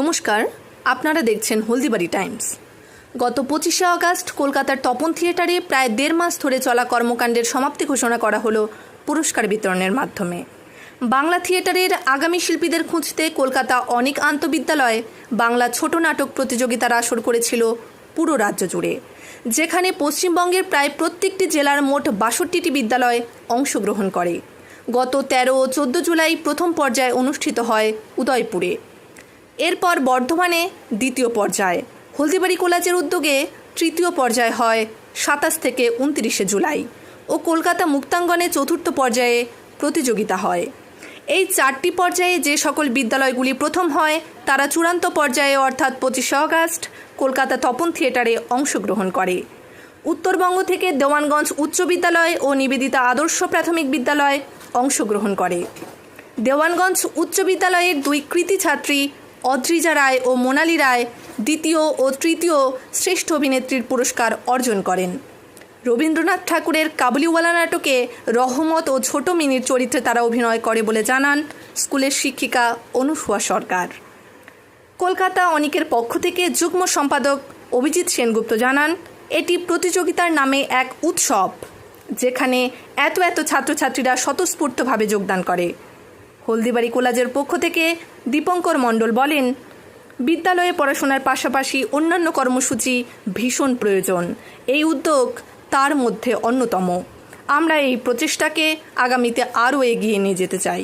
নমস্কার, আপনারা দেখছেন হলদিবাড়ি টাইমস। গত পঁচিশে আগস্ট কলকাতার তপন থিয়েটারে প্রায় দেড় মাস ধরে চলা কর্মকাণ্ডের সমাপ্তি ঘোষণা করা হলো পুরস্কার বিতরণের মাধ্যমে। বাংলা থিয়েটারের আগামী শিল্পীদের খুঁজতে কলকাতা অনেক আন্তবিদ্যালয় বাংলা ছোট নাটক প্রতিযোগিতার আসর করেছিল পুরো রাজ্য জুড়ে, যেখানে পশ্চিমবঙ্গের প্রায় প্রত্যেকটি জেলার মোট বাষট্টিটি বিদ্যালয় অংশগ্রহণ করে। গত তেরো ও চোদ্দ জুলাই প্রথম পর্যায়ে অনুষ্ঠিত হয় উদয়পুরে। এরপর বর্ধমানে দ্বিতীয় পর্যায়। হলদিবাড়ি কলেজের উদ্যোগে তৃতীয় পর্যায় হয় সাতাশ থেকে উনত্রিশে জুলাই ও কলকাতা মুক্তাঙ্গনে চতুর্থ পর্যায়ে প্রতিযোগিতা হয়। এই চারটি পর্যায়ে যে সকল বিদ্যালয়গুলি প্রথম হয়, তারা চূড়ান্ত পর্যায়ে অর্থাৎ পঁচিশে আগস্ট কলকাতা তপন থিয়েটারে অংশগ্রহণ করে। উত্তরবঙ্গ থেকে দেওয়ানগঞ্জ উচ্চ বিদ্যালয় ও নিবেদিতা আদর্শ প্রাথমিক বিদ্যালয় অংশগ্রহণ করে। দেওয়ানগঞ্জ উচ্চ বিদ্যালয়ের দুই কৃতি ছাত্রী অদ্রিজা রায় ও মোনালি রায় দ্বিতীয় ও তৃতীয় শ্রেষ্ঠ অভিনেত্রীর পুরস্কার অর্জন করেন। রবীন্দ্রনাথ ঠাকুরের কাবুলিওয়ালা নাটকে রহমত ও ছোট মিনির চরিত্রে তারা অভিনয় করে বলে জানান স্কুলের শিক্ষিকা অনুসুয়া সরকার। কলকাতা অনিকের পক্ষ থেকে যুগ্ম সম্পাদক অভিজিৎ সেনগুপ্ত জানান, এটি প্রতিযোগিতার নামে এক উৎসব, যেখানে এত এত ছাত্রছাত্রীরা স্বতঃস্ফূর্তভাবে যোগদান করে। হলদিবাড়ি কলেজের পক্ষ থেকে দীপঙ্কর মণ্ডল বলেন, বিদ্যালয়ে পড়াশোনার পাশাপাশি অন্যান্য কর্মসূচি ভীষণ প্রয়োজন। এই উদ্যোগ তার মধ্যে অন্যতম। আমরা এই প্রচেষ্টাকে আগামীতে আরও এগিয়ে নিয়ে যেতে চাই।